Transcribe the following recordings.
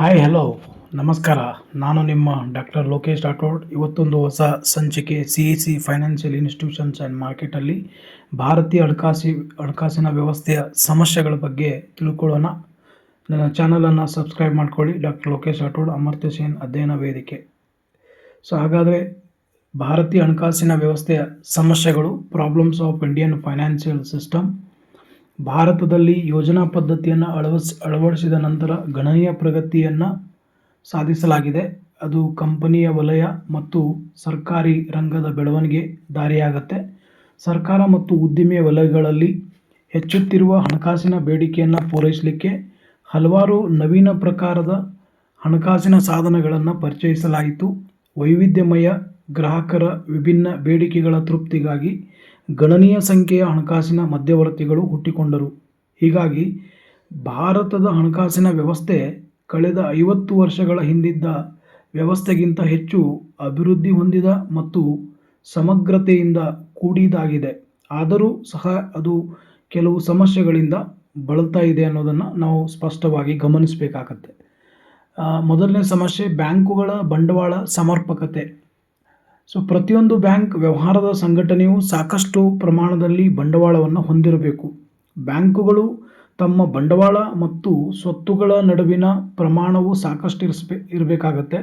Hi hello ನಮಸ್ಕಾರ. ನಾನು ನಿಮ್ಮ ಡಾಕ್ಟರ್ ಲೋಕೇಶ್ ರಾಠೋಡ್ ಇವತ್ತೊಂದು ಹೊಸ ಸಂಚಿಕೆ C E C financial institutions and ಮಾರ್ಕೆಟಲ್ಲಿ ಭಾರತೀಯ ಹಣಕಾಸಿ, ಹಣಕಾಸಿನ ವ್ಯವಸ್ಥೆಯ ಸಮಸ್ಯೆಗಳ ಬಗ್ಗೆ ತಿಳ್ಕೊಳ್ಳೋಣ. ನನ್ನ ಚಾನಲನ್ನು ಸಬ್ಸ್ಕ್ರೈಬ್ ಮಾಡ್ಕೊಳ್ಳಿ. ಡಾಕ್ಟರ್ ಲೋಕೇಶ್ ರಾಠೋಡ್ ಅಮರ್ತ್ಯ ಸೇನ್ ಅಧ್ಯಯನ ವೇದಿಕೆ. ಸೊ ಹಾಗಾದರೆ ಭಾರತೀಯ ಹಣಕಾಸಿನ ವ್ಯವಸ್ಥೆಯ ಸಮಸ್ಯೆಗಳು problems of Indian financial system ಭಾರತದಲ್ಲಿ ಯೋಜನಾ ಪದ್ಧತಿಯನ್ನು ಅಳವಡಿಸ್ ಅಳವಡಿಸಿದ ನಂತರ ಗಣನೀಯ ಪ್ರಗತಿಯನ್ನು ಸಾಧಿಸಲಾಗಿದೆ. ಅದು ಕಂಪನಿಯ ವಲಯ ಮತ್ತು ಸರ್ಕಾರಿ ರಂಗದ ಬೆಳವಣಿಗೆ ದಾರಿಯಾಗತ್ತೆ. ಸರ್ಕಾರ ಮತ್ತು ಉದ್ದಿಮೆ ವಲಯಗಳಲ್ಲಿ ಹೆಚ್ಚುತ್ತಿರುವ ಹಣಕಾಸಿನ ಬೇಡಿಕೆಯನ್ನು ಪೂರೈಸಲಿಕ್ಕೆ ಹಲವಾರು ನವೀನ ಪ್ರಕಾರದ ಹಣಕಾಸಿನ ಸಾಧನಗಳನ್ನು ಪರಿಚಯಿಸಲಾಯಿತು. ವೈವಿಧ್ಯಮಯ ಗ್ರಾಹಕರ ವಿಭಿನ್ನ ಬೇಡಿಕೆಗಳ ತೃಪ್ತಿಗಾಗಿ ಗಣನೀಯ ಸಂಖ್ಯೆಯ ಹಣಕಾಸಿನ ಮಧ್ಯವರ್ತಿಗಳು ಹುಟ್ಟಿಕೊಂಡರು. ಹೀಗಾಗಿ ಭಾರತದ ಹಣಕಾಸಿನ ವ್ಯವಸ್ಥೆ ಕಳೆದ ಐವತ್ತು ವರ್ಷಗಳ ಹಿಂದಿದ್ದ ವ್ಯವಸ್ಥೆಗಿಂತ ಹೆಚ್ಚು ಅಭಿವೃದ್ಧಿ ಹೊಂದಿದ ಮತ್ತು ಸಮಗ್ರತೆಯಿಂದ ಕೂಡಿದಾಗಿದೆ ಆದರೂ ಸಹ ಅದು ಕೆಲವು ಸಮಸ್ಯೆಗಳಿಂದ ಬಳಲ್ತಾ ಇದೆ ಅನ್ನೋದನ್ನು ನಾವು ಸ್ಪಷ್ಟವಾಗಿ ಗಮನಿಸಬೇಕಾಗತ್ತೆ. ಮೊದಲನೇ ಸಮಸ್ಯೆ ಬ್ಯಾಂಕುಗಳ ಬಂಡವಾಳ ಸಮರ್ಪಕತೆ. ಸೊ ಪ್ರತಿಯೊಂದು ಬ್ಯಾಂಕ್ ವ್ಯವಹಾರದ ಸಂಘಟನೆಯು ಸಾಕಷ್ಟು ಪ್ರಮಾಣದಲ್ಲಿ ಬಂಡವಾಳವನ್ನು ಹೊಂದಿರಬೇಕು. ಬ್ಯಾಂಕುಗಳು ತಮ್ಮ ಬಂಡವಾಳ ಮತ್ತು ಸ್ವತ್ತುಗಳ ನಡುವಿನ ಪ್ರಮಾಣವು ಸಾಕಷ್ಟು ಇರಿಸ್ಬೇ, ಇರಬೇಕಾಗತ್ತೆ.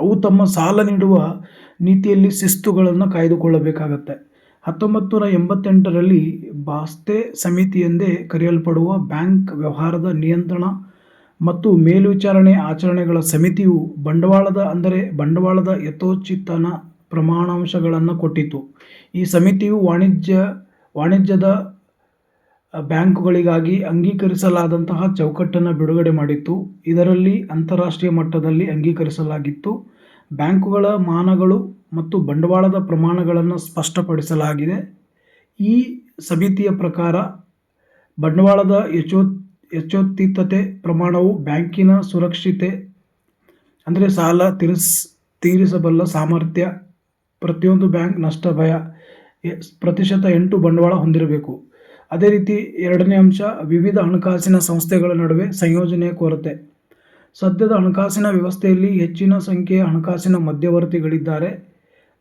ಅವು ತಮ್ಮ ಸಾಲ ನೀಡುವ ನೀತಿಯಲ್ಲಿ ಶಿಸ್ತುಗಳನ್ನು ಕಾಯ್ದುಕೊಳ್ಳಬೇಕಾಗತ್ತೆ. ಹತ್ತೊಂಬತ್ತು ನೂರ ಎಂಬತ್ತೆಂಟರಲ್ಲಿ ಬಾಸ್ತೆ ಸಮಿತಿ ಎಂದೇ ಕರೆಯಲ್ಪಡುವ ಬ್ಯಾಂಕ್ ವ್ಯವಹಾರದ ನಿಯಂತ್ರಣ ಮತ್ತು ಮೇಲ್ವಿಚಾರಣೆ ಆಚರಣೆಗಳ ಸಮಿತಿಯು ಬಂಡವಾಳದ ಅಂದರೆ ಬಂಡವಾಳದ ಯಥೋಚಿತನ ಪ್ರಮಾಣಾಂಶಗಳನ್ನು ಕೊಟ್ಟಿತು. ಈ ಸಮಿತಿಯು ವಾಣಿಜ್ಯ, ವಾಣಿಜ್ಯದ ಬ್ಯಾಂಕುಗಳಿಗಾಗಿ ಅಂಗೀಕರಿಸಲಾದಂತಹ ಚೌಕಟ್ಟನ್ನು ಬಿಡುಗಡೆ ಮಾಡಿತ್ತು. ಇದರಲ್ಲಿ ಅಂತಾರಾಷ್ಟ್ರೀಯ ಮಟ್ಟದಲ್ಲಿ ಅಂಗೀಕರಿಸಲಾಗಿತ್ತು. ಬ್ಯಾಂಕುಗಳ ಮಾನಗಳು ಮತ್ತು ಬಂಡವಾಳದ ಪ್ರಮಾಣಗಳನ್ನು ಸ್ಪಷ್ಟಪಡಿಸಲಾಗಿದೆ. ಈ ಸಮಿತಿಯ ಪ್ರಕಾರ ಬಂಡವಾಳದ ಯಚೋ ಯಚೋಚಿತತೆ ಪ್ರಮಾಣವು ಬ್ಯಾಂಕಿನ ಸುರಕ್ಷತೆ, ಅಂದರೆ ಸಾಲ ತೀರಿಸ್, ತೀರಿಸಬಲ್ಲ ಸಾಮರ್ಥ್ಯ, ಪ್ರತಿಯೊಂದು ಬ್ಯಾಂಕ್ ನಷ್ಟ ಭಯ ಪ್ರತಿಶತ ಎಂಟು ಬಂಡವಾಳ ಹೊಂದಿರಬೇಕು. ಅದೇ ರೀತಿ ಎರಡನೇ ಅಂಶ, ವಿವಿಧ ಹಣಕಾಸಿನ ಸಂಸ್ಥೆಗಳ ನಡುವೆ ಸಂಯೋಜನೆಯ ಕೊರತೆ. ಸದ್ಯದ ಹಣಕಾಸಿನ ವ್ಯವಸ್ಥೆಯಲ್ಲಿ ಹೆಚ್ಚಿನ ಸಂಖ್ಯೆಯ ಹಣಕಾಸಿನ ಮಧ್ಯವರ್ತಿಗಳಿದ್ದಾರೆ.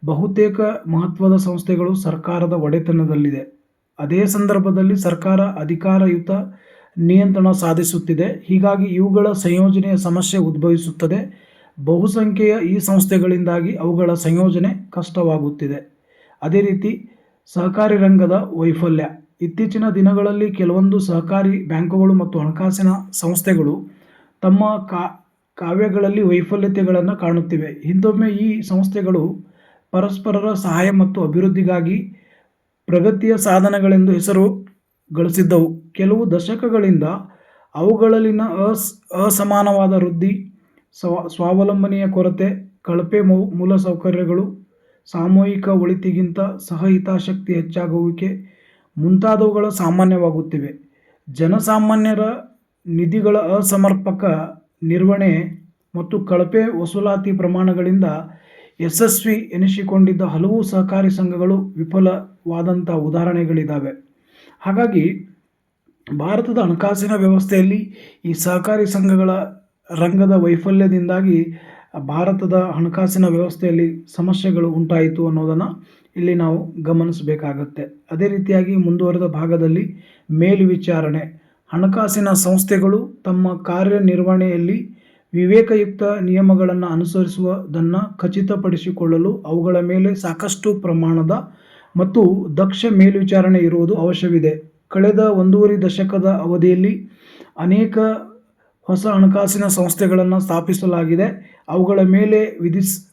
ಬಹುತೇಕ ಮಹತ್ವದ ಸಂಸ್ಥೆಗಳು ಸರ್ಕಾರದ ಒಡೆತನದಲ್ಲಿದೆ. ಅದೇ ಸಂದರ್ಭದಲ್ಲಿ ಸರ್ಕಾರ ಅಧಿಕಾರಯುತ ನಿಯಂತ್ರಣ ಸಾಧಿಸುತ್ತಿದೆ. ಹೀಗಾಗಿ ಇವುಗಳ ಸಂಯೋಜನೆಯ ಸಮಸ್ಯೆ ಉದ್ಭವಿಸುತ್ತದೆ. ಬಹುಸಂಖ್ಯೆಯ ಈ ಸಂಸ್ಥೆಗಳಿಂದಾಗಿ ಅವುಗಳ ಸಂಯೋಜನೆ ಕಷ್ಟವಾಗುತ್ತಿದೆ. ಅದೇ ರೀತಿ ಸಹಕಾರಿ ರಂಗದ ವೈಫಲ್ಯ. ಇತ್ತೀಚಿನ ದಿನಗಳಲ್ಲಿ ಕೆಲವೊಂದು ಸಹಕಾರಿ ಬ್ಯಾಂಕುಗಳು ಮತ್ತು ಹಣಕಾಸಿನ ಸಂಸ್ಥೆಗಳು ತಮ್ಮ ಕಾ, ಕಾವ್ಯಗಳಲ್ಲಿ ವೈಫಲ್ಯತೆಗಳನ್ನು ಕಾಣುತ್ತಿವೆ. ಹಿಂದೊಮ್ಮೆ ಈ ಸಂಸ್ಥೆಗಳು ಪರಸ್ಪರರ ಸಹಾಯ ಮತ್ತು ಅಭಿವೃದ್ಧಿಗಾಗಿ ಪ್ರಗತಿಯ ಸಾಧನಗಳೆಂದು ಹೆಸರು ಗಳಿಸಿದ್ದವು. ಕೆಲವು ದಶಕಗಳಿಂದ ಅವುಗಳಲ್ಲಿನ ಅಸ್, ಅಸಮಾನವಾದ ವೃದ್ಧಿ, ಸ್ವ, ಸ್ವಾವಲಂಬನೆಯ ಕೊರತೆ, ಕಳಪೆ ಮೂಲಸೌಕರ್ಯಗಳು, ಸಾಮೂಹಿಕ ಒಳಿತಿಗಿಂತ ಸಹಹಿತಾಸಕ್ತಿ ಹೆಚ್ಚಾಗುವಿಕೆ ಮುಂತಾದವುಗಳು ಸಾಮಾನ್ಯವಾಗುತ್ತಿವೆ. ಜನಸಾಮಾನ್ಯರ ನಿಧಿಗಳ ಅಸಮರ್ಪಕ ನಿರ್ವಹಣೆ ಮತ್ತು ಕಳಪೆ ವಸೂಲಾತಿ ಪ್ರಮಾಣಗಳಿಂದ ಯಶಸ್ವಿ ಎನಿಸಿಕೊಂಡಿದ್ದ ಹಲವು ಸಹಕಾರಿ ಸಂಘಗಳು ವಿಫಲವಾದಂಥ ಉದಾಹರಣೆಗಳಿದ್ದಾವೆ ಹಾಗಾಗಿ ಭಾರತದ ಹಣಕಾಸಿನ ವ್ಯವಸ್ಥೆಯಲ್ಲಿ ಈ ಸಹಕಾರಿ ಸಂಘಗಳ ರಂಗದ ವೈಫಲ್ಯದಿಂದಾಗಿ ಭಾರತದ ಹಣಕಾಸಿನ ವ್ಯವಸ್ಥೆಯಲ್ಲಿ ಸಮಸ್ಯೆಗಳು ಉಂಟಾಯಿತು ಅನ್ನೋದನ್ನು ಇಲ್ಲಿ ನಾವು ಗಮನಿಸಬೇಕಾಗತ್ತೆ. ಅದೇ ರೀತಿಯಾಗಿ ಮುಂದುವರೆದ ಭಾಗದಲ್ಲಿ ಮೇಲ್ವಿಚಾರಣೆ ಹಣಕಾಸಿನ ಸಂಸ್ಥೆಗಳು ತಮ್ಮ ಕಾರ್ಯನಿರ್ವಹಣೆಯಲ್ಲಿ ವಿವೇಕಯುಕ್ತ ನಿಯಮಗಳನ್ನು ಅನುಸರಿಸುವುದನ್ನು ಖಚಿತಪಡಿಸಿಕೊಳ್ಳಲು ಅವುಗಳ ಮೇಲೆ ಸಾಕಷ್ಟು ಪ್ರಮಾಣದ ಮತ್ತು ದಕ್ಷ ಮೇಲ್ವಿಚಾರಣೆ ಇರುವುದು ಅವಶ್ಯವಿದೆ. ಕಳೆದ ಒಂದೂವರೆ ದಶಕದ ಅವಧಿಯಲ್ಲಿ ಅನೇಕ ಹೊಸ ಹಣಕಾಸಿನ ಸಂಸ್ಥೆಗಳನ್ನು ಸ್ಥಾಪಿಸಲಾಗಿದೆ. ಅವುಗಳ ಮೇಲೆ ವಿಧಿಸ್,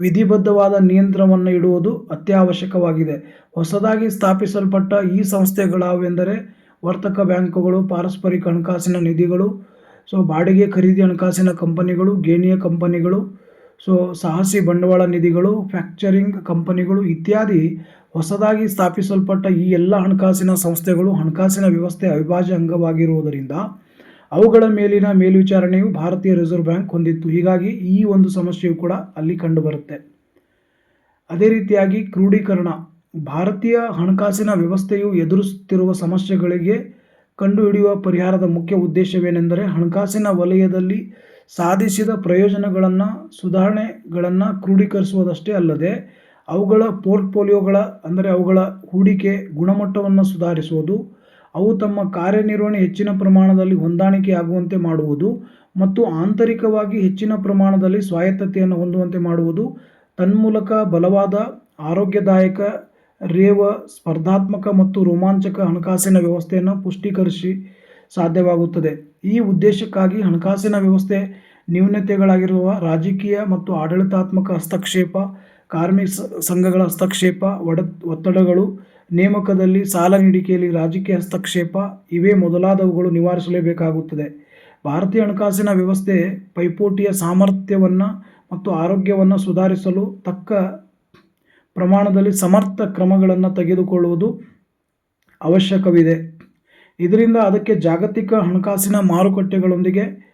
ವಿಧಿಬದ್ಧವಾದ ನಿಯಂತ್ರಣವನ್ನು ಇಡುವುದು ಅತ್ಯವಶ್ಯಕವಾಗಿದೆ. ಹೊಸದಾಗಿ ಸ್ಥಾಪಿಸಲ್ಪಟ್ಟ ಈ ಸಂಸ್ಥೆಗಳಾವೆಂದರೆ ವರ್ತಕ ಬ್ಯಾಂಕುಗಳು, ಪಾರಸ್ಪರಿಕ ಹಣಕಾಸಿನ ನಿಧಿಗಳು, ಸೊ ಬಾಡಿಗೆ ಖರೀದಿ ಹಣಕಾಸಿನ ಕಂಪನಿಗಳು, ಗೇಣಿಯ ಕಂಪನಿಗಳು ಸೊ ಸಾಹಸಿ ಬಂಡವಾಳ ನಿಧಿಗಳು ಫ್ಯಾಕ್ಚರಿಂಗ್ ಕಂಪನಿಗಳು ಇತ್ಯಾದಿ ಹೊಸದಾಗಿ ಸ್ಥಾಪಿಸಲ್ಪಟ್ಟ ಈ ಎಲ್ಲ ಹಣಕಾಸಿನ ಸಂಸ್ಥೆಗಳು ಹಣಕಾಸಿನ ವ್ಯವಸ್ಥೆ ಅವಿಭಾಜ್ಯ ಅಂಗವಾಗಿರುವುದರಿಂದ ಅವುಗಳ ಮೇಲಿನ ಮೇಲ್ವಿಚಾರಣೆಯು ಭಾರತೀಯ ರಿಸರ್ವ್ ಬ್ಯಾಂಕ್ ಹೊಂದಿತ್ತು. ಹೀಗಾಗಿ ಈ ಒಂದು ಸಮಸ್ಯೆಯು ಕೂಡ ಅಲ್ಲಿ ಕಂಡುಬರುತ್ತೆ. ಅದೇ ರೀತಿಯಾಗಿ ಕ್ರೋಢೀಕರಣ ಭಾರತೀಯ ಹಣಕಾಸಿನ ವ್ಯವಸ್ಥೆಯು ಎದುರಿಸುತ್ತಿರುವ ಸಮಸ್ಯೆಗಳಿಗೆ ಕಂಡುಹಿಡಿಯುವ ಪರಿಹಾರದ ಮುಖ್ಯ ಉದ್ದೇಶವೇನೆಂದರೆ ಹಣಕಾಸಿನ ವಲಯದಲ್ಲಿ ಸಾಧಿಸಿದ ಪ್ರಯೋಜನಗಳನ್ನು, ಸುಧಾರಣೆಗಳನ್ನು ಕ್ರೋಢೀಕರಿಸುವುದಷ್ಟೇ ಅಲ್ಲದೆ, ಅವುಗಳ ಪೋರ್ಟ್ಫೋಲಿಯೋಗಳ, ಅಂದರೆ ಅವುಗಳ ಹೂಡಿಕೆ ಗುಣಮಟ್ಟವನ್ನು ಸುಧಾರಿಸುವುದು, ಅವು ತಮ್ಮ ಕಾರ್ಯನಿರ್ವಹಣೆ ಹೆಚ್ಚಿನ ಪ್ರಮಾಣದಲ್ಲಿ ಹೊಂದಾಣಿಕೆಯಾಗುವಂತೆ ಮಾಡುವುದು ಮತ್ತು ಆಂತರಿಕವಾಗಿ ಹೆಚ್ಚಿನ ಪ್ರಮಾಣದಲ್ಲಿ ಸ್ವಾಯತ್ತತೆಯನ್ನು ಹೊಂದುವಂತೆ ಮಾಡುವುದು, ತನ್ಮೂಲಕ ಬಲವಾದ, ಆರೋಗ್ಯದಾಯಕ, ರೇವ, ಸ್ಪರ್ಧಾತ್ಮಕ ಮತ್ತು ರೋಮಾಂಚಕ ಹಣಕಾಸಿನ ವ್ಯವಸ್ಥೆಯನ್ನು ಪುಷ್ಟೀಕರಿಸಿ ಸಾಧ್ಯವಾಗುತ್ತದೆ. ಈ ಉದ್ದೇಶಕ್ಕಾಗಿ ಹಣಕಾಸಿನ ವ್ಯವಸ್ಥೆ, ನ್ಯೂನತೆಗಳಾಗಿರುವ ರಾಜಕೀಯ ಮತ್ತು ಆಡಳಿತಾತ್ಮಕ ಹಸ್ತಕ್ಷೇಪ, ಕಾರ್ಮಿಕ ಸಂಘಗಳ ಹಸ್ತಕ್ಷೇಪ, ಒಡ, ಒತ್ತಡಗಳು, ನೇಮಕದಲ್ಲಿ ಸಾಲ ನೀಡಿಕೆಯಲ್ಲಿ ರಾಜಕೀಯ ಹಸ್ತಕ್ಷೇಪ, ಇವೇ ಮೊದಲಾದವುಗಳು ನಿವಾರಿಸಲೇಬೇಕಾಗುತ್ತದೆ. ಭಾರತೀಯ ಹಣಕಾಸಿನ ವ್ಯವಸ್ಥೆ ಪೈಪೋಟಿಯ ಸಾಮರ್ಥ್ಯವನ್ನು ಮತ್ತು ಆರೋಗ್ಯವನ್ನು ಸುಧಾರಿಸಲು ತಕ್ಕ ಪ್ರಮಾಣದಲ್ಲಿ ಸಮರ್ಥ ಕ್ರಮಗಳನ್ನು ತೆಗೆದುಕೊಳ್ಳುವುದು ಅವಶ್ಯಕವಿದೆ. ಇದರಿಂದ ಅದಕ್ಕೆ ಜಾಗತಿಕ ಹಣಕಾಸಿನ ಮಾರುಕಟ್ಟೆಗಳೊಂದಿಗೆ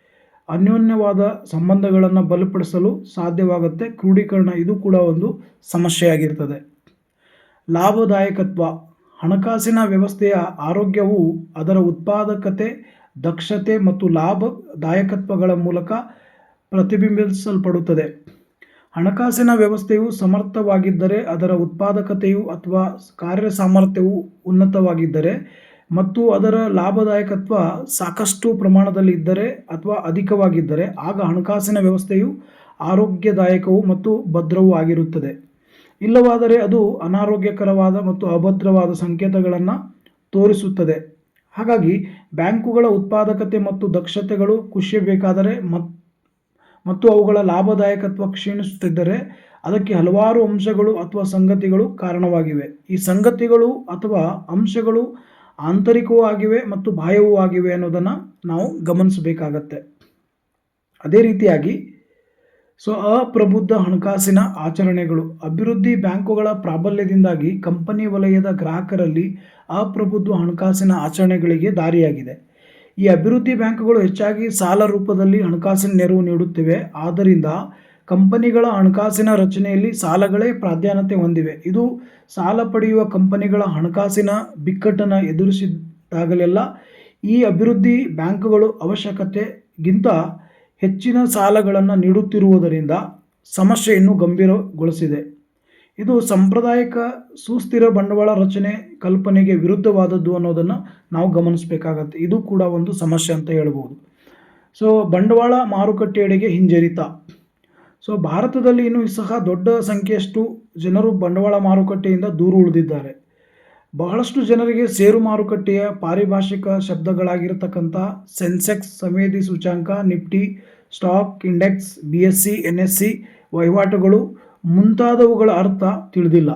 ಅನ್ಯೋನ್ಯವಾದ ಸಂಬಂಧಗಳನ್ನು ಬಲಪಡಿಸಲು ಸಾಧ್ಯವಾಗುತ್ತೆ. ಕ್ರೋಢೀಕರಣ ಇದು ಕೂಡ ಒಂದು ಸಮಸ್ಯೆಯಾಗಿರ್ತದೆ. ಲಾಭದಾಯಕತ್ವ. ಹಣಕಾಸಿನ ವ್ಯವಸ್ಥೆಯ ಆರೋಗ್ಯವು ಅದರ ಉತ್ಪಾದಕತೆ, ದಕ್ಷತೆ ಮತ್ತು ಲಾಭದಾಯಕತ್ವಗಳ ಮೂಲಕ ಪ್ರತಿಬಿಂಬಿಸಲ್ಪಡುತ್ತದೆ. ಹಣಕಾಸಿನ ವ್ಯವಸ್ಥೆಯು ಸಮರ್ಥವಾಗಿದ್ದರೆ ಅದರ ಉತ್ಪಾದಕತೆಯು ಅಥವಾ ಕಾರ್ಯ ಸಾಮರ್ಥ್ಯವು ಉನ್ನತವಾಗಿದ್ದರೆ ಮತ್ತು ಅದರ ಲಾಭದಾಯಕತ್ವ ಸಾಕಷ್ಟು ಪ್ರಮಾಣದಲ್ಲಿ ಇದ್ದರೆ ಅಥವಾ ಅಧಿಕವಾಗಿದ್ದರೆ ಆಗ ಹಣಕಾಸಿನ ವ್ಯವಸ್ಥೆಯು ಆರೋಗ್ಯದಾಯಕವು ಮತ್ತು ಭದ್ರವೂ ಆಗಿರುತ್ತದೆ. ಇಲ್ಲವಾದರೆ ಅದು ಅನಾರೋಗ್ಯಕರವಾದ ಮತ್ತು ಅಭದ್ರವಾದ ಸಂಕೇತಗಳನ್ನು ತೋರಿಸುತ್ತದೆ. ಹಾಗಾಗಿ ಬ್ಯಾಂಕುಗಳ ಉತ್ಪಾದಕತೆ ಮತ್ತು ದಕ್ಷತೆಗಳು ಕುಸಿಯಬೇಕಾದರೆ ಮತ್, ಮತ್ತು ಅವುಗಳ ಲಾಭದಾಯಕತ್ವ ಕ್ಷೀಣಿಸುತ್ತಿದ್ದರೆ ಅದಕ್ಕೆ ಹಲವಾರು ಅಂಶಗಳು ಅಥವಾ ಸಂಗತಿಗಳು ಕಾರಣವಾಗಿವೆ. ಈ ಸಂಗತಿಗಳು ಅಥವಾ ಅಂಶಗಳು ಆಂತರಿಕವೂ ಆಗಿವೆ ಮತ್ತು ಬಾಹ್ಯವೂ ಆಗಿವೆ ಅನ್ನೋದನ್ನು ನಾವು ಗಮನಿಸಬೇಕಾಗತ್ತೆ. ಅದೇ ರೀತಿಯಾಗಿ ಸೊ, ಅಪ್ರಬುದ್ಧ ಹಣಕಾಸಿನ ಆಚರಣೆಗಳು, ಅಭಿವೃದ್ಧಿ ಬ್ಯಾಂಕುಗಳ ಪ್ರಾಬಲ್ಯದಿಂದಾಗಿ ಕಂಪನಿ ವಲಯದ ಗ್ರಾಹಕರಲ್ಲಿ ಅಪ್ರಬುದ್ಧ ಹಣಕಾಸಿನ ಆಚರಣೆಗಳಿಗೆ ದಾರಿಯಾಗಿದೆ. ಈ ಅಭಿವೃದ್ಧಿ ಬ್ಯಾಂಕುಗಳು ಹೆಚ್ಚಾಗಿ ಸಾಲ ರೂಪದಲ್ಲಿ ಹಣಕಾಸಿನ ನೆರವು ನೀಡುತ್ತಿವೆ. ಆದ್ದರಿಂದ ಕಂಪನಿಗಳ ಹಣಕಾಸಿನ ರಚನೆಯಲ್ಲಿ ಸಾಲಗಳೇ ಪ್ರಾಧಾನ್ಯತೆ ಹೊಂದಿವೆ. ಇದು ಸಾಲ ಪಡೆಯುವ ಕಂಪನಿಗಳ ಹಣಕಾಸಿನ ಬಿಕ್ಕಟ್ಟನ್ನು ಎದುರಿಸಿದಾಗಲೆಲ್ಲ ಈ ಅಭಿವೃದ್ಧಿ ಬ್ಯಾಂಕುಗಳು ಅವಶ್ಯಕತೆಗಿಂತ ಹೆಚ್ಚಿನ ಸಾಲಗಳನ್ನು ನೀಡುತ್ತಿರುವುದರಿಂದ ಸಮಸ್ಯೆ ಇನ್ನೂ ಗಂಭೀರಗೊಳಿಸಿದೆ. ಇದು ಸಾಂಪ್ರದಾಯಿಕ ಸುಸ್ಥಿರ ಬಂಡವಾಳ ರಚನೆ ಕಲ್ಪನೆಗೆ ವಿರುದ್ಧವಾದದ್ದು ಅನ್ನೋದನ್ನು ನಾವು ಗಮನಿಸಬೇಕಾಗತ್ತೆ. ಇದು ಕೂಡ ಒಂದು ಸಮಸ್ಯೆ ಅಂತ ಹೇಳ್ಬೋದು. ಸೊ ಬಂಡವಾಳ ಮಾರುಕಟ್ಟೆಯೆಡೆಗೆ ಹಿಂಜರಿತ. ಸೊ ಭಾರತದಲ್ಲಿ ಇನ್ನೂ ಸಹ ದೊಡ್ಡ ಸಂಖ್ಯೆಯಷ್ಟು ಜನರು ಬಂಡವಾಳ ಮಾರುಕಟ್ಟೆಯಿಂದ ದೂರ ಉಳಿದಿದ್ದಾರೆ. ಬಹಳಷ್ಟು ಜನರಿಗೆ ಷೇರು ಮಾರುಕಟ್ಟೆಯ ಪಾರಿಭಾಷಿಕ ಶಬ್ದಗಳಾಗಿರತಕ್ಕಂಥ ಸೆನ್ಸೆಕ್ಸ್ ಸಂವೇದಿ ಸೂಚಾಂಕ Nifty, stock, index, B S C, N S C ವಹಿವಾಟುಗಳು ಮುಂತಾದವುಗಳ ಅರ್ಥ ತಿಳಿದಿಲ್ಲ.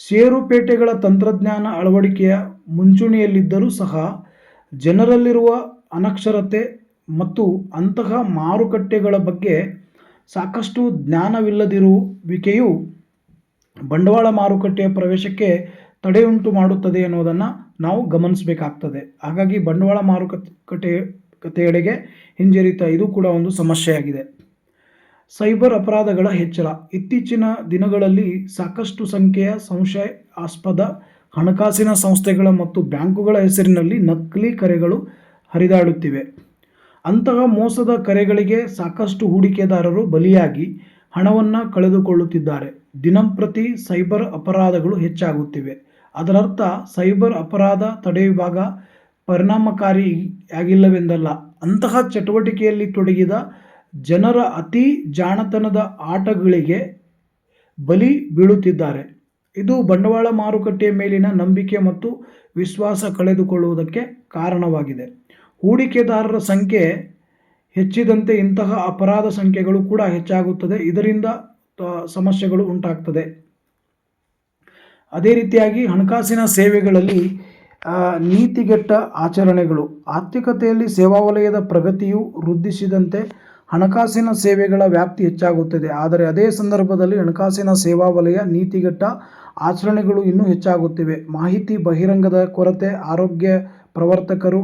ಷೇರುಪೇಟೆಗಳ ತಂತ್ರಜ್ಞಾನ ಅಳವಡಿಕೆಯ ಮುಂಚೂಣಿಯಲ್ಲಿದ್ದರೂ ಸಹ ಜನರಲ್ಲಿರುವ ಅನಕ್ಷರತೆ ಮತ್ತು ಅಂತಹ ಮಾರುಕಟ್ಟೆಗಳ ಬಗ್ಗೆ ಸಾಕಷ್ಟು ಜ್ಞಾನವಿಲ್ಲದಿರುವಿಕೆಯು ಬಂಡವಾಳ ಮಾರುಕಟ್ಟೆಯ ಪ್ರವೇಶಕ್ಕೆ ತಡೆಯುಂಟು ಮಾಡುತ್ತದೆ ಎನ್ನುವುದನ್ನು ನಾವು ಗಮನಿಸಬೇಕಾಗ್ತದೆ. ಹಾಗಾಗಿ ಬಂಡವಾಳ ಮಾರುಕಟ್ಟೆ ಕತೆಯೆಡೆಗೆ ಹಿಂಜರಿತ ಇದು ಕೂಡ ಒಂದು ಸಮಸ್ಯೆಯಾಗಿದೆ. ಸೈಬರ್ ಅಪರಾಧಗಳ ಹೆಚ್ಚಳ. ಇತ್ತೀಚಿನ ದಿನಗಳಲ್ಲಿ ಸಾಕಷ್ಟು ಸಂಖ್ಯೆಯ ಸಂಶಯಾಸ್ಪದ ಹಣಕಾಸಿನ ಸಂಸ್ಥೆಗಳ ಮತ್ತು ಬ್ಯಾಂಕುಗಳ ಹೆಸರಿನಲ್ಲಿ ನಕಲಿ ಕರೆಗಳು ಹರಿದಾಡುತ್ತಿವೆ. ಅಂತಹ ಮೋಸದ ಕರೆಗಳಿಗೆ ಸಾಕಷ್ಟು ಹೂಡಿಕೆದಾರರು ಬಲಿಯಾಗಿ ಹಣವನ್ನು ಕಳೆದುಕೊಳ್ಳುತ್ತಿದ್ದಾರೆ. ದಿನಂಪ್ರತಿ ಸೈಬರ್ ಅಪರಾಧಗಳು ಹೆಚ್ಚಾಗುತ್ತಿವೆ. ಅದರರ್ಥ, ಸೈಬರ್ ಅಪರಾಧ ತಡೆ ವಿಭಾಗ ಪರಿಣಾಮಕಾರಿಯಾಗಿಲ್ಲವೆಂದಲ್ಲ. ಅಂತಹ ಚಟುವಟಿಕೆಯಲ್ಲಿ ತೊಡಗಿದ ಜನರ ಅತಿ ಜಾಣತನದ ಆಟಗಳಿಗೆ ಬಲಿ ಬೀಳುತ್ತಿದ್ದಾರೆ. ಇದು ಬಂಡವಾಳ ಮಾರುಕಟ್ಟೆಯ ಮೇಲಿನ ನಂಬಿಕೆ ಮತ್ತು ವಿಶ್ವಾಸ ಕಳೆದುಕೊಳ್ಳುವುದಕ್ಕೆ ಕಾರಣವಾಗಿದೆ. ಹೂಡಿಕೆದಾರರ ಸಂಖ್ಯೆ ಹೆಚ್ಚಿದಂತೆ ಇಂತಹ ಅಪರಾಧ ಸಂಖ್ಯೆಗಳು ಕೂಡ ಹೆಚ್ಚಾಗುತ್ತದೆ. ಇದರಿಂದ ಸಮಸ್ಯೆಗಳು ಉಂಟಾಗ್ತದೆ. ಅದೇ ರೀತಿಯಾಗಿ ಹಣಕಾಸಿನ ಸೇವೆಗಳಲ್ಲಿ ನೀತಿಗೆಟ್ಟ ಆಚರಣೆಗಳು, ಆರ್ಥಿಕತೆಯಲ್ಲಿ ಸೇವಾ ವಲಯದ ಪ್ರಗತಿಯು ವೃದ್ಧಿಸಿದಂತೆ ಹಣಕಾಸಿನ ಸೇವೆಗಳ ವ್ಯಾಪ್ತಿ ಹೆಚ್ಚಾಗುತ್ತದೆ. ಆದರೆ ಅದೇ ಸಂದರ್ಭದಲ್ಲಿ ಹಣಕಾಸಿನ ಸೇವಾ ವಲಯ ನೀತಿಗೆಟ್ಟ ಆಚರಣೆಗಳು ಇನ್ನೂ ಹೆಚ್ಚಾಗುತ್ತಿವೆ. ಮಾಹಿತಿ ಬಹಿರಂಗದ ಕೊರತೆ, ಆರೋಗ್ಯ ಪ್ರವರ್ತಕರು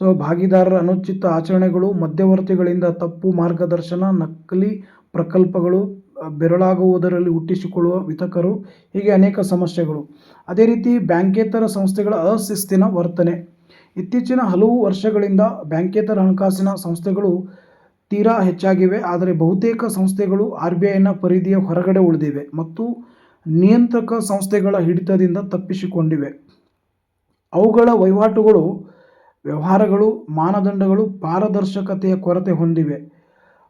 ಸೊ ಭಾಗಿದಾರರ ಅನುಚಿತ ಆಚರಣೆಗಳು, ಮಧ್ಯವರ್ತಿಗಳಿಂದ ತಪ್ಪು ಮಾರ್ಗದರ್ಶನ, ನಕಲಿ ಪ್ರಕಲ್ಪಗಳು ಬೆರಳಾಗುವುದರಲ್ಲಿ ಹುಟ್ಟಿಸಿಕೊಳ್ಳುವ ವಿತಕರು, ಹೀಗೆ ಅನೇಕ ಸಮಸ್ಯೆಗಳು. ಅದೇ ರೀತಿ ಬ್ಯಾಂಕೇತರ ಸಂಸ್ಥೆಗಳ ಅಶಿಸ್ತಿನ ವರ್ತನೆ. ಇತ್ತೀಚಿನ ಹಲವು ವರ್ಷಗಳಿಂದ ಬ್ಯಾಂಕೇತರ ಹಣಕಾಸಿನ ಸಂಸ್ಥೆಗಳು ತೀರಾ ಹೆಚ್ಚಾಗಿವೆ, ಆದರೆ ಬಹುತೇಕ ಸಂಸ್ಥೆಗಳು ಆರ್ ಬಿ ಐನ ಪರಿಧಿಯ ಹೊರಗಡೆ ಉಳಿದಿವೆ ಮತ್ತು ನಿಯಂತ್ರಕ ಸಂಸ್ಥೆಗಳ ಹಿಡಿತದಿಂದ ತಪ್ಪಿಸಿಕೊಂಡಿವೆ. ಅವುಗಳ ವಹಿವಾಟುಗಳು ವ್ಯವಹಾರಗಳು, ಮಾನದಂಡಗಳು ಪಾರದರ್ಶಕತೆಯ ಕೊರತೆ ಹೊಂದಿವೆ.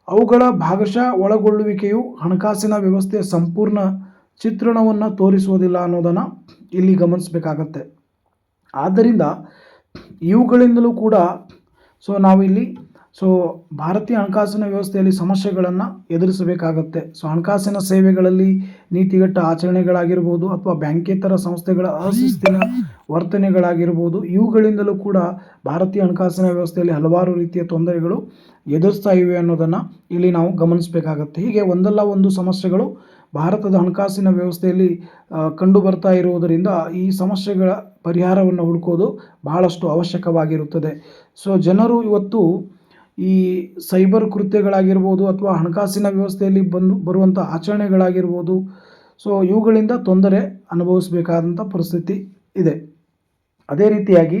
ಅವುಗಳ ಭಾಗಶಃ ಒಳಗೊಳ್ಳುವಿಕೆಯು ಹಣಕಾಸಿನ ವ್ಯವಸ್ಥೆಯ ಸಂಪೂರ್ಣ ಚಿತ್ರಣವನ್ನು ತೋರಿಸುವುದಿಲ್ಲ ಅನ್ನೋದನ್ನು ಇಲ್ಲಿ ಗಮನಿಸಬೇಕಾಗತ್ತೆ. ಆದ್ದರಿಂದ ಇವುಗಳಿಂದಲೂ ಕೂಡ ಸೊ ನಾವಿಲ್ಲಿ ಸೊ ಭಾರತೀಯ ಹಣಕಾಸಿನ ವ್ಯವಸ್ಥೆಯಲ್ಲಿ ಸಮಸ್ಯೆಗಳನ್ನು ಎದುರಿಸಬೇಕಾಗತ್ತೆ. ಸೊ ಹಣಕಾಸಿನ ಸೇವೆಗಳಲ್ಲಿ ನೀತಿಗಟ್ಟ ಆಚರಣೆಗಳಾಗಿರ್ಬೋದು ಅಥವಾ ಬ್ಯಾಂಕೇತರ ಸಂಸ್ಥೆಗಳ ಅಶಿಸ್ತಿನ ವರ್ತನೆಗಳಾಗಿರ್ಬೋದು, ಇವುಗಳಿಂದಲೂ ಕೂಡ ಭಾರತೀಯ ಹಣಕಾಸಿನ ವ್ಯವಸ್ಥೆಯಲ್ಲಿ ಹಲವಾರು ರೀತಿಯ ತೊಂದರೆಗಳು ಎದುರಿಸ್ತಾ ಇವೆ ಅನ್ನೋದನ್ನು ಇಲ್ಲಿ ನಾವು ಗಮನಿಸಬೇಕಾಗತ್ತೆ. ಹೀಗೆ ಒಂದಲ್ಲ ಒಂದು ಸಮಸ್ಯೆಗಳು ಭಾರತದ ಹಣಕಾಸಿನ ವ್ಯವಸ್ಥೆಯಲ್ಲಿ ಕಂಡು ಬರ್ತಾ ಇರುವುದರಿಂದ ಈ ಸಮಸ್ಯೆಗಳ ಪರಿಹಾರವನ್ನು ಹುಡುಕೋದು ಬಹಳಷ್ಟು ಅವಶ್ಯಕವಾಗಿರುತ್ತದೆ. ಸೊ, ಜನರು ಇವತ್ತು ಈ ಸೈಬರ್ ಕೃತ್ಯಗಳಾಗಿರ್ಬೋದು ಅಥವಾ ಹಣಕಾಸಿನ ವ್ಯವಸ್ಥೆಯಲ್ಲಿ ಬಂದು ಬರುವಂಥ ಆಚರಣೆಗಳಾಗಿರ್ಬೋದು, ಸೊ, ಇವುಗಳಿಂದ ತೊಂದರೆ ಅನುಭವಿಸಬೇಕಾದಂಥ ಪರಿಸ್ಥಿತಿ ಇದೆ. ಅದೇ ರೀತಿಯಾಗಿ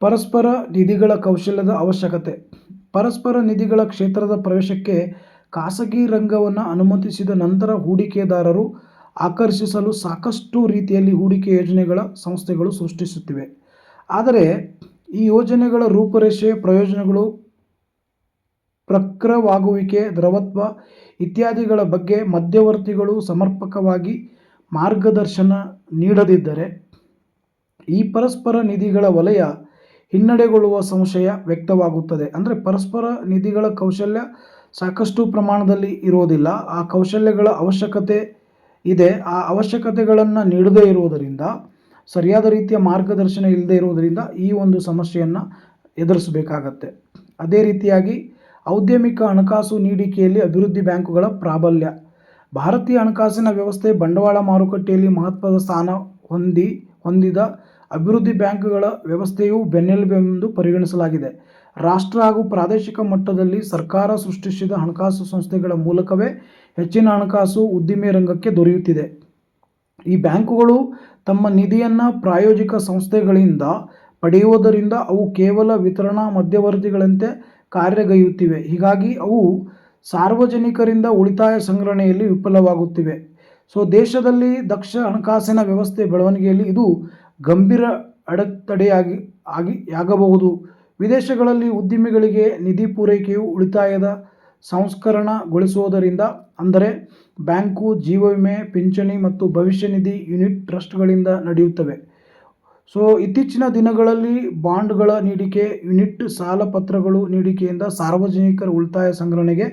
ಪರಸ್ಪರ ನಿಧಿಗಳ ಕೌಶಲ್ಯದ ಅವಶ್ಯಕತೆ. ಪರಸ್ಪರ ನಿಧಿಗಳ ಕ್ಷೇತ್ರದ ಪ್ರವೇಶಕ್ಕೆ ಖಾಸಗಿ ರಂಗವನ್ನು ಅನುಮತಿಸಿದ ನಂತರ ಹೂಡಿಕೆದಾರರು ಆಕರ್ಷಿಸಲು ಸಾಕಷ್ಟು ರೀತಿಯಲ್ಲಿ ಹೂಡಿಕೆ ಯೋಜನೆಗಳ ಸಂಸ್ಥೆಗಳು ಸೃಷ್ಟಿಸುತ್ತಿವೆ. ಆದರೆ ಈ ಯೋಜನೆಗಳ ರೂಪರೇಷೆ, ಪ್ರಯೋಜನಗಳು, ಪ್ರಕ್ರವಾಗುವಿಕೆ, ದ್ರವತ್ವ ಇತ್ಯಾದಿಗಳ ಬಗ್ಗೆ ಮಧ್ಯವರ್ತಿಗಳು ಸಮರ್ಪಕವಾಗಿ ಮಾರ್ಗದರ್ಶನ ನೀಡದಿದ್ದರೆ ಈ ಪರಸ್ಪರ ನಿಧಿಗಳ ವಲಯ ಹಿನ್ನಡೆಗೊಳ್ಳುವ ಸಂಶಯ ವ್ಯಕ್ತವಾಗುತ್ತದೆ. ಅಂದರೆ ಪರಸ್ಪರ ನಿಧಿಗಳ ಕೌಶಲ್ಯ ಸಾಕಷ್ಟು ಪ್ರಮಾಣದಲ್ಲಿ ಇರೋದಿಲ್ಲ. ಆ ಕೌಶಲ್ಯಗಳ ಅವಶ್ಯಕತೆ ಇದೆ. ಆ ಅವಶ್ಯಕತೆಗಳನ್ನು ನೀಡದೇ ಇರುವುದರಿಂದ ಸರಿಯಾದ ರೀತಿಯ ಮಾರ್ಗದರ್ಶನ ಇಲ್ಲದೆ ಇರುವುದರಿಂದ ಈ ಒಂದು ಸಮಸ್ಯೆಯನ್ನು ಎದುರಿಸಬೇಕಾಗತ್ತೆ. ಅದೇ ರೀತಿಯಾಗಿ ಔದ್ಯಮಿಕ ಹಣಕಾಸು ನೀಡಿಕೆಯಲ್ಲಿ ಅಭಿವೃದ್ಧಿ ಬ್ಯಾಂಕುಗಳ ಪ್ರಾಬಲ್ಯ. ಭಾರತೀಯ ಹಣಕಾಸಿನ ವ್ಯವಸ್ಥೆ ಬಂಡವಾಳ ಮಾರುಕಟ್ಟೆಯಲ್ಲಿ ಮಹತ್ವದ ಸ್ಥಾನ ಹೊಂದಿ, ಹೊಂದಿದ ಅಭಿವೃದ್ಧಿ ಬ್ಯಾಂಕುಗಳ ವ್ಯವಸ್ಥೆಯು ಬೆನ್ನೆಲುಬೆಂದು ಪರಿಗಣಿಸಲಾಗಿದೆ. ರಾಷ್ಟ್ರ ಹಾಗೂ ಪ್ರಾದೇಶಿಕ ಮಟ್ಟದಲ್ಲಿ ಸರ್ಕಾರ ಸೃಷ್ಟಿಸಿದ ಹಣಕಾಸು ಸಂಸ್ಥೆಗಳ ಮೂಲಕವೇ ಹೆಚ್ಚಿನ ಹಣಕಾಸು ಉದ್ದಿಮೆ ರಂಗಕ್ಕೆ ದೊರೆಯುತ್ತಿದೆ. ಈ ಬ್ಯಾಂಕುಗಳು ತಮ್ಮ ನಿಧಿಯನ್ನು ಪ್ರಾಯೋಜಿಕ ಸಂಸ್ಥೆಗಳಿಂದ ಪಡೆಯುವುದರಿಂದ ಅವು ಕೇವಲ ವಿತರಣಾ ಮಧ್ಯವರ್ತಿಗಳಂತೆ ಕಾರ್ಯಗೈಯುತ್ತಿವೆ. ಹೀಗಾಗಿ ಅವು ಸಾರ್ವಜನಿಕರಿಂದ ಉಳಿತಾಯ ಸಂಗ್ರಹಣೆಯಲ್ಲಿ ವಿಫಲವಾಗುತ್ತಿವೆ. ಸೊ, ದೇಶದಲ್ಲಿ ದಕ್ಷ ಹಣಕಾಸಿನ ವ್ಯವಸ್ಥೆ ಬೆಳವಣಿಗೆಯಲ್ಲಿ ಇದು ಗಂಭೀರ ಅಡೆತಡೆಯಾಗಿ, ಆಗಿ ಆಗಬಹುದು ವಿದೇಶಗಳಲ್ಲಿ ಉದ್ದಿಮೆಗಳಿಗೆ ನಿಧಿ ಪೂರೈಕೆಯು ಉಳಿತಾಯದ ಸಂಸ್ಕರಣಗೊಳಿಸುವುದರಿಂದ, ಅಂದರೆ ಬ್ಯಾಂಕು ಜೀವ ವಿಮೆ ಪಿಂಚಣಿ ಮತ್ತು ಭವಿಷ್ಯ ನಿಧಿ ಯೂನಿಟ್ ಟ್ರಸ್ಟ್ಗಳಿಂದ ನಡೆಯುತ್ತವೆ. ಸೊ, ಇತ್ತೀಚಿನ ದಿನಗಳಲ್ಲಿ ಬಾಂಡ್ಗಳ ನೀಡಿಕೆ, ಯೂನಿಟ್ ಸಾಲ ಪತ್ರಗಳು ನೀಡಿಕೆಯಿಂದ ಸಾರ್ವಜನಿಕರ ಉಳಿತಾಯ ಸಂಗ್ರಹಣೆಗೆ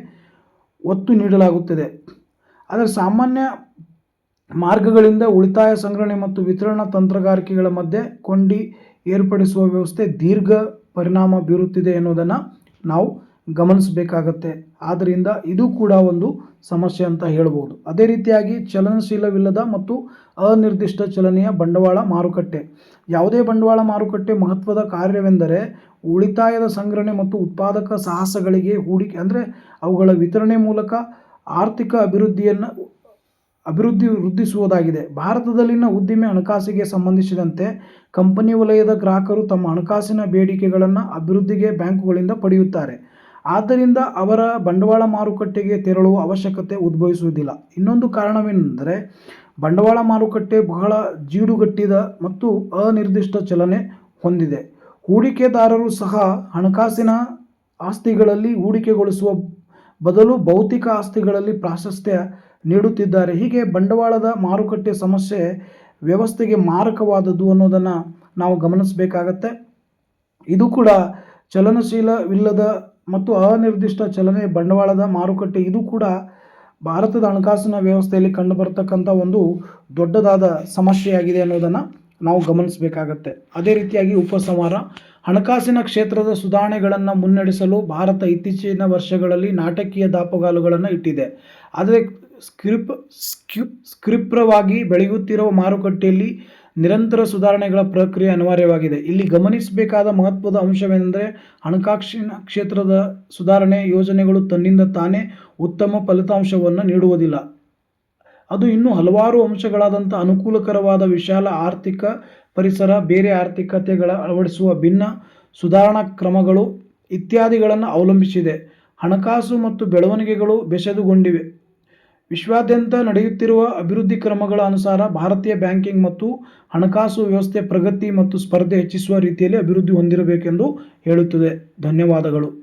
ಒತ್ತು ನೀಡಲಾಗುತ್ತದೆ. ಆದರೆ ಸಾಮಾನ್ಯ ಮಾರ್ಗಗಳಿಂದ ಉಳಿತಾಯ ಸಂಗ್ರಹಣೆ ಮತ್ತು ವಿತರಣಾ ತಂತ್ರಗಾರಿಕೆಗಳ ಮಧ್ಯೆ ಕೊಂಡಿ ಏರ್ಪಡಿಸುವ ವ್ಯವಸ್ಥೆ ದೀರ್ಘ ಪರಿಣಾಮ ಬೀರುತ್ತಿದೆ ಎನ್ನುವುದನ್ನು ನಾವು ಗಮನಿಸಬೇಕಾಗತ್ತೆ. ಆದ್ದರಿಂದ ಇದು ಕೂಡ ಒಂದು ಸಮಸ್ಯೆ ಅಂತ ಹೇಳ್ಬೋದು. ಅದೇ ರೀತಿಯಾಗಿ ಚಲನಶೀಲವಿಲ್ಲದ ಮತ್ತು ಅನಿರ್ದಿಷ್ಟ ಚಲನೆಯ ಬಂಡವಾಳ ಮಾರುಕಟ್ಟೆ. ಯಾವುದೇ ಬಂಡವಾಳ ಮಾರುಕಟ್ಟೆ ಮಹತ್ವದ ಕಾರ್ಯವೆಂದರೆ ಉಳಿತಾಯದ ಸಂಗ್ರಹಣೆ ಮತ್ತು ಉತ್ಪಾದಕ ಸಾಹಸಗಳಿಗೆ ಹೂಡಿಕೆ, ಅಂದರೆ ಅವುಗಳ ವಿತರಣೆ ಮೂಲಕ ಆರ್ಥಿಕ ಅಭಿವೃದ್ಧಿಯನ್ನು ಅಭಿವೃದ್ಧಿ ವೃದ್ಧಿಸುವುದಾಗಿದೆ. ಭಾರತದಲ್ಲಿನ ಉದ್ದಿಮೆ ಹಣಕಾಸಿಗೆ ಸಂಬಂಧಿಸಿದಂತೆ ಕಂಪನಿ ವಲಯದ ಗ್ರಾಹಕರು ತಮ್ಮ ಹಣಕಾಸಿನ ಬೇಡಿಕೆಗಳನ್ನು ಅಭಿವೃದ್ಧಿಗೆ ಬ್ಯಾಂಕುಗಳಿಂದ ಪಡೆಯುತ್ತಾರೆ. ಆದ್ದರಿಂದ ಅವರ ಬಂಡವಾಳ ಮಾರುಕಟ್ಟೆಗೆ ತೆರಳುವ ಅವಶ್ಯಕತೆ ಉದ್ಭವಿಸುವುದಿಲ್ಲ. ಇನ್ನೊಂದು ಕಾರಣವೇನೆಂದರೆ ಬಂಡವಾಳ ಮಾರುಕಟ್ಟೆ ಬಹಳ ಜೀಡುಗಟ್ಟಿದ ಮತ್ತು ಅನಿರ್ದಿಷ್ಟ ಚಲನೆ ಹೊಂದಿದೆ. ಹೂಡಿಕೆದಾರರು ಸಹ ಹಣಕಾಸಿನ ಆಸ್ತಿಗಳಲ್ಲಿ ಹೂಡಿಕೆಗೊಳಿಸುವ ಬದಲು ಭೌತಿಕ ಆಸ್ತಿಗಳಲ್ಲಿ ಪ್ರಾಶಸ್ತ್ಯ ನೀಡುತ್ತಿದ್ದಾರೆ. ಹೀಗೆ ಬಂಡವಾಳದ ಮಾರುಕಟ್ಟೆ ಸಮಸ್ಯೆ ವ್ಯವಸ್ಥೆಗೆ ಮಾರಕವಾದದ್ದು ಅನ್ನೋದನ್ನು ನಾವು ಗಮನಿಸಬೇಕಾಗತ್ತೆ. ಇದು ಕೂಡ ಚಲನಶೀಲವಿಲ್ಲದ ಮತ್ತು ಅನಿರ್ದಿಷ್ಟ ಚಲನೆ ಬಂಡವಾಳದ ಮಾರುಕಟ್ಟೆ. ಇದು ಕೂಡ ಭಾರತದ ಹಣಕಾಸಿನ ವ್ಯವಸ್ಥೆಯಲ್ಲಿ ಕಂಡುಬರ್ತಕ್ಕಂಥ ಒಂದು ದೊಡ್ಡದಾದ ಸಮಸ್ಯೆಯಾಗಿದೆ ಅನ್ನೋದನ್ನು ನಾವು ಗಮನಿಸಬೇಕಾಗತ್ತೆ. ಅದೇ ರೀತಿಯಾಗಿ ಉಪಸಂಹಾರ, ಹಣಕಾಸಿನ ಕ್ಷೇತ್ರದ ಸುಧಾರಣೆಗಳನ್ನು ಮುನ್ನಡೆಸಲು ಭಾರತ ಇತ್ತೀಚಿನ ವರ್ಷಗಳಲ್ಲಿ ನಾಟಕೀಯ ದಾಪುಗಾಲುಗಳನ್ನು ಇಟ್ಟಿದೆ. ಆದರೆ ಸ್ಕ್ರಿಪ್, ಸ್ಕ್ಯು, ಸ್ಕ್ರಿಪ್ರವಾಗಿ ಬೆಳೆಯುತ್ತಿರುವ ಮಾರುಕಟ್ಟೆಯಲ್ಲಿ ನಿರಂತರ ಸುಧಾರಣೆಗಳ ಪ್ರಕ್ರಿಯೆ ಅನಿವಾರ್ಯವಾಗಿದೆ. ಇಲ್ಲಿ ಗಮನಿಸಬೇಕಾದ ಮಹತ್ವದ ಅಂಶವೆಂದರೆ ಹಣಕಾಸಿನ ಕ್ಷೇತ್ರದ ಸುಧಾರಣೆ ಯೋಜನೆಗಳು ತನ್ನಿಂದ ತಾನೇ ಉತ್ತಮ ಫಲಿತಾಂಶವನ್ನು ನೀಡುವುದಿಲ್ಲ. ಅದು ಇನ್ನೂ ಹಲವಾರು ಅಂಶಗಳಾದಂಥ ಅನುಕೂಲಕರವಾದ ವಿಶಾಲ ಆರ್ಥಿಕ ಪರಿಸರ, ಬೇರೆ ಆರ್ಥಿಕತೆಗಳ ಅಳವಡಿಸುವ ಭಿನ್ನ ಸುಧಾರಣಾ ಕ್ರಮಗಳು ಇತ್ಯಾದಿಗಳನ್ನು ಅವಲಂಬಿಸಿದೆ. ಹಣಕಾಸು ಮತ್ತು ಬೆಳವಣಿಗೆಗಳು ಬೆಸೆದುಗೊಂಡಿವೆ. ವಿಶ್ವಾದ್ಯಂತ ನಡೆಯುತ್ತಿರುವ ಅಭಿವೃದ್ಧಿ ಕ್ರಮಗಳ ಅನುಸಾರ ಭಾರತೀಯ ಬ್ಯಾಂಕಿಂಗ್ ಮತ್ತು ಹಣಕಾಸು ವ್ಯವಸ್ಥೆ ಪ್ರಗತಿ ಮತ್ತು ಸ್ಪರ್ಧೆ ಹೆಚ್ಚಿಸುವ ರೀತಿಯಲ್ಲಿ ಅಭಿವೃದ್ಧಿ ಹೊಂದಿರಬೇಕೆಂದು ಹೇಳುತ್ತದೆ. ಧನ್ಯವಾದಗಳು.